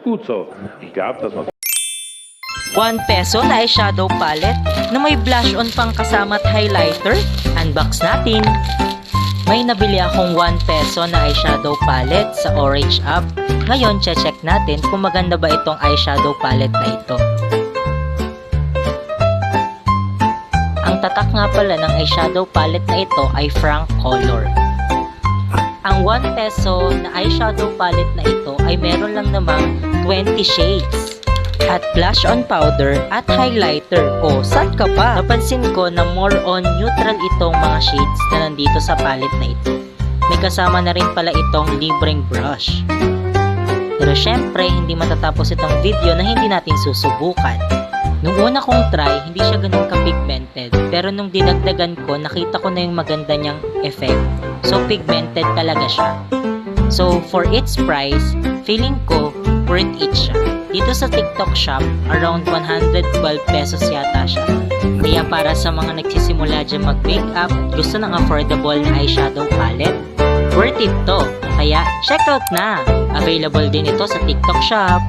gut so. Ich glaube, dass man 1 peso na eyeshadow palette na may blush on pang kasama at highlighter. Unbox natin. May nabili akong 1 peso na eyeshadow palette sa Orange app. Ngayon, check natin kung maganda ba itong eyeshadow palette na ito. Ang tatak nga pala ng eyeshadow palette na ito ay Frank Color. Ang 1 peso na eyeshadow palette na ito ay meron lang namang 20 shades at blush on powder at highlighter. O, sad ka pa? Napansin ko na more on neutral itong mga shades na nandito sa palette na ito. May kasama na rin pala itong libreng brush. Pero syempre, hindi matatapos itong video na hindi natin susubukan. Nung una kong try, hindi siya ganun ka-pigmented. Pero nung dinagdagan ko, nakita ko na yung maganda niyang effect. So, pigmented talaga siya. So, for its price, feeling ko, worth it siya. Dito sa TikTok shop, around 112 pesos yata siya. Kaya para sa mga nagsisimula dyan mag-makeup gusto ng affordable na eyeshadow palette, worth it to. Kaya, check out na! Available din ito sa TikTok shop.